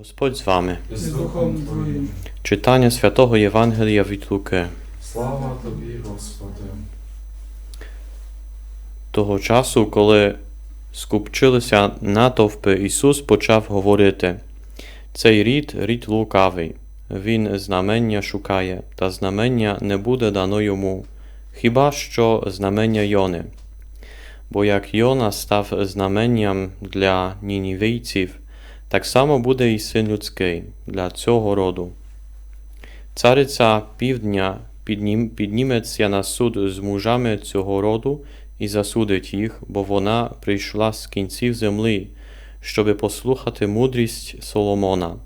Господь з вами. з Духом Твоїм. Читання святого Євангелія від Луки. Слава Тобі, Господи. Того часу, коли скупчилися натовпи, Ісус почав говорити: Цей рід рід лукавий. Він знамення шукає, та знамення не буде дано йому, хіба що знамення Йони. Бо як Йона став знаменням для нінівійців, так само буде і син людський для цього роду. Цариця півдня піднім, підніметься на суд з мужами цього роду і засудить їх, бо вона прийшла з кінців землі, щоби послухати мудрість Соломона.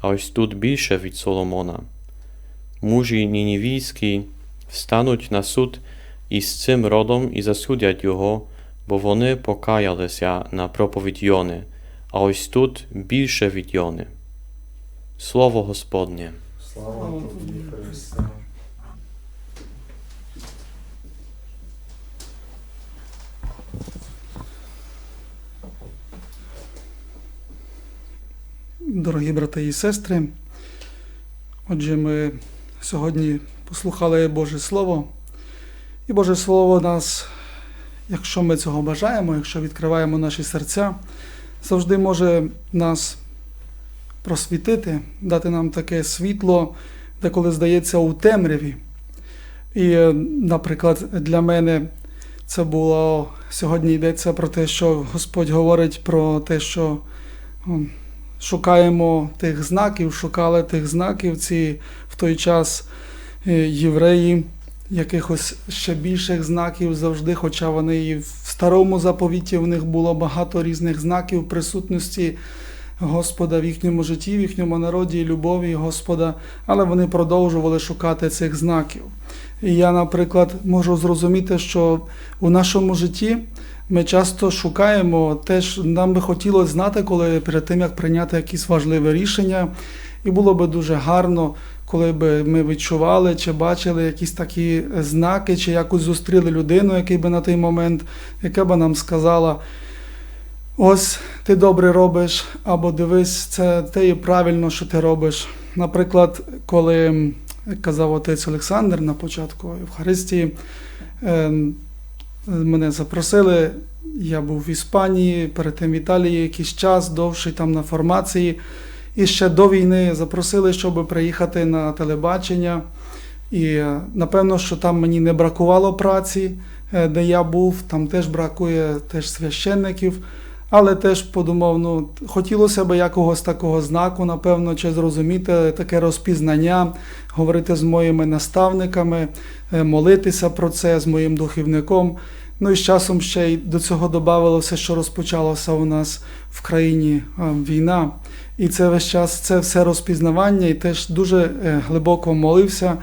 А ось тут більше від Соломона. Мужі нінівійські встануть на суд із цим родом і засудять його, бо вони покаялися на проповідь Йони, а ось тут більше від Йони. Слово Господнє. Слава Тобі, Христе. Дорогі брати і сестри, отже, ми сьогодні послухали Боже Слово, і Боже Слово нас, якщо ми цього бажаємо, якщо відкриваємо наші серця, завжди може нас просвітити, дати нам таке світло, деколи здається у темряві. І, е, наприклад, для мене це було сьогодні йдеться про те, що Господь говорить про те, що шукаємо тих знаків, шукали тих знаків ці в той час е, євреї, якихось ще більших знаків завжди, хоча вони і в старому заповіті в них було багато різних знаків присутності Господа в їхньому житті, в їхньому народі, любові Господа, але вони продовжували шукати цих знаків. І я, наприклад, можу зрозуміти, що у нашому житті ми часто шукаємо теж, нам би хотілося знати, коли перед тим як прийняти якісь важливе рішення, і було би дуже гарно, коли б ми відчували чи бачили якісь такі знаки, чи якось зустріли людину, який би на той момент, яка би нам сказала. Ось ти добре робиш, або дивись, це те і правильно, що ти робиш. Наприклад, коли як казав отець Олександр на початку Євхаристії, е, мене запросили. Я був в Іспанії, перед тим в Італії якийсь час, довший там на формації. І ще до війни запросили, щоб приїхати на телебачення. І е, напевно, що там мені не бракувало праці, е, де я був, там теж бракує теж священників. Але теж подумав, ну хотілося б якогось такого знаку, напевно, чи зрозуміти таке розпізнання, говорити з моїми наставниками, е, молитися про це з моїм духовником. Ну і з часом ще й до цього додавалося, що розпочалося у нас в країні війна. І це весь час це все розпізнавання, і теж дуже е, глибоко молився.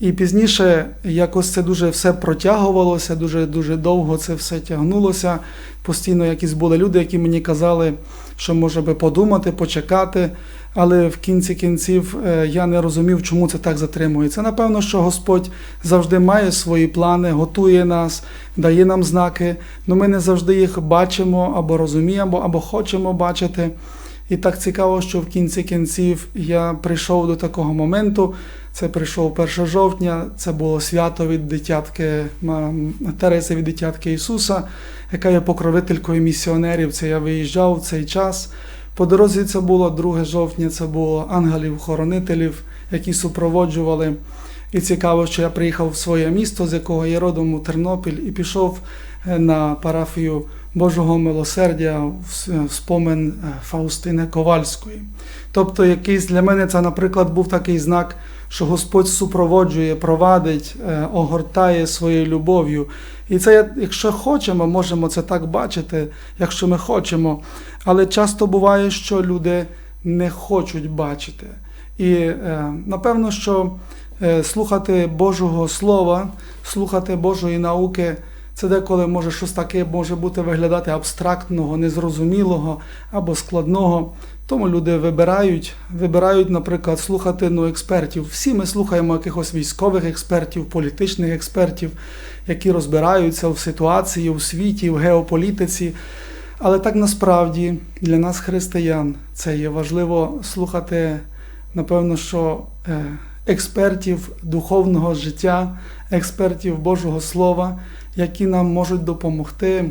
І пізніше якось це дуже все протягувалося, дуже дуже довго це все тягнулося. Постійно якісь були люди, які мені казали, що може би подумати, почекати. Але в кінці кінців е, я не розумів, чому це так затримується. Напевно, що Господь завжди має свої плани, готує нас, дає нам знаки, але ми не завжди їх бачимо або розуміємо, або хочемо бачити. І так цікаво, що в кінці кінців я прийшов до такого моменту. Це прийшов 1 жовтня, це було свято від дитятки Тереси від дитятки Ісуса, яка є покровителькою місіонерів. Це я виїжджав в цей час. По дорозі це було 2 жовтня, це було ангелів-хоронителів, які супроводжували. І цікаво, що я приїхав в своє місто, з якого я родом у Тернопіль, і пішов е, на парафію Божого милосердя спомин е, Фаустини Ковальської. Тобто, якийсь для мене це, наприклад, був такий знак, що Господь супроводжує, провадить, е, огортає своєю любов'ю. І це, якщо хочемо, можемо це так бачити, якщо ми хочемо. Але часто буває, що люди не хочуть бачити. І е, напевно, що слухати Божого Слова, слухати Божої науки. Це деколи може щось таке може бути виглядати абстрактного, незрозумілого або складного. Тому люди вибирають, вибирають, наприклад, слухати ну, експертів. Всі ми слухаємо якихось військових експертів, політичних експертів, які розбираються в ситуації, у світі, в геополітиці. Але так насправді для нас, християн, це є важливо слухати, напевно, що е, експертів духовного життя, експертів Божого Слова, які нам можуть допомогти е,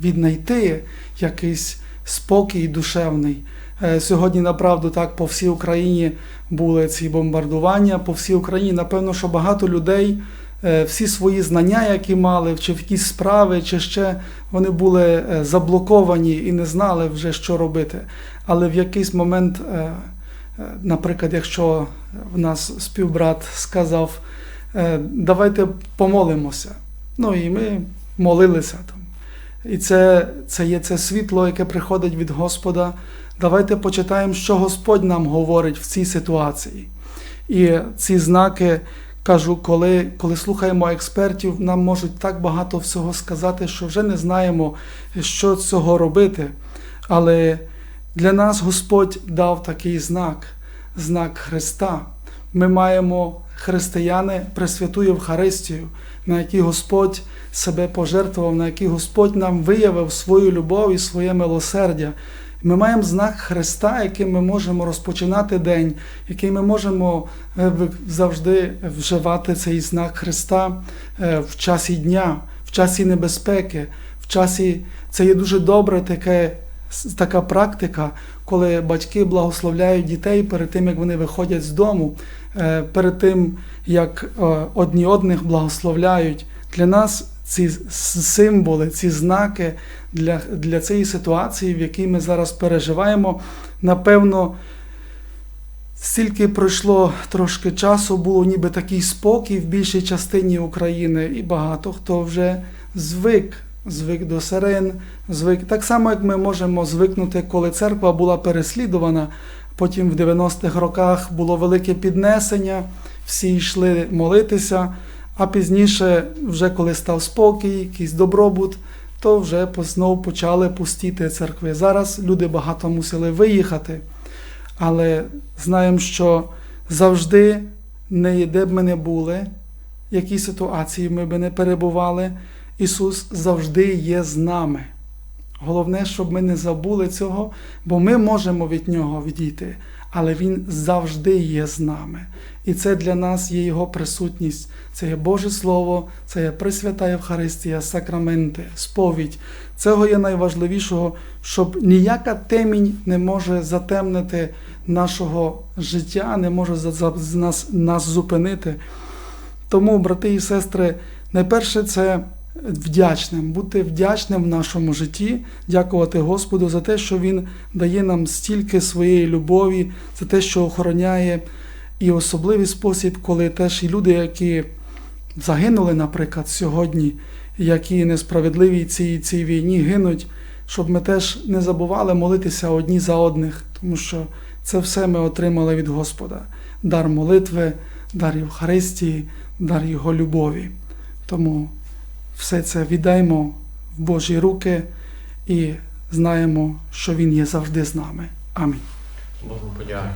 віднайти якийсь спокій душевний. Е, Сьогодні, направду, так по всій Україні були ці бомбардування, по всій Україні, напевно, що багато людей е, всі свої знання, які мали, чи в якісь справи, чи ще вони були заблоковані і не знали вже, що робити. Але в якийсь момент, наприклад, якщо в нас співбрат сказав, е, давайте помолимося. Ну і ми молилися там. І це, це є це світло, яке приходить від Господа. Давайте почитаємо, що Господь нам говорить в цій ситуації. І ці знаки, кажу, коли, коли слухаємо експертів, нам можуть так багато всього сказати, що вже не знаємо, що цього робити. Але для нас Господь дав такий знак, знак Христа. Ми маємо християни Пресвяту Євхаристію, на якій Господь себе пожертвував, на якій Господь нам виявив свою любов і своє милосердя. Ми маємо знак Христа, яким ми можемо розпочинати день, який ми можемо е, завжди вживати цей знак Христа е, в часі дня, в часі небезпеки, в часі це є дуже добре таке, така практика, коли батьки благословляють дітей перед тим, як вони виходять з дому, е, перед тим, як е, одні одних благословляють. Для нас ці символи, ці знаки для, для цієї ситуації, в якій ми зараз переживаємо, напевно, стільки пройшло трошки часу, було ніби такий спокій в більшій частині України, і багато хто вже звик, звик до сирен, звик. Так само, як ми можемо звикнути, коли церква була переслідувана. Потім в 90-х роках було велике піднесення, всі йшли молитися, а пізніше, вже коли став спокій, якийсь добробут, то вже знов почали пустіти церкви. Зараз люди багато мусили виїхати, але знаємо, що завжди, не де б ми не були, в якій ситуації ми б не перебували, Ісус завжди є з нами. Головне, щоб ми не забули цього, бо ми можемо від Нього відійти, але Він завжди є з нами. І це для нас є Його присутність. Це є Боже Слово, це є Пресвята Євхаристія, сакраменти, сповідь. Цього є найважливішого, щоб ніяка темінь не може затемнити нашого життя, не може нас, нас зупинити. Тому, брати і сестри, найперше це вдячним, бути вдячним в нашому житті, дякувати Господу за те, що Він дає нам стільки своєї любові, за те, що охороняє, і особливий спосіб, коли теж і люди, які загинули, наприклад, сьогодні, які несправедливі цій, цій війні гинуть, щоб ми теж не забували молитися одні за одних, тому що це все ми отримали від Господа. Дар молитви, дар Євхаристії, дар Його любові. Тому все це віддаймо в Божі руки і знаємо, що Він є завжди з нами. Амінь. Богу подяку.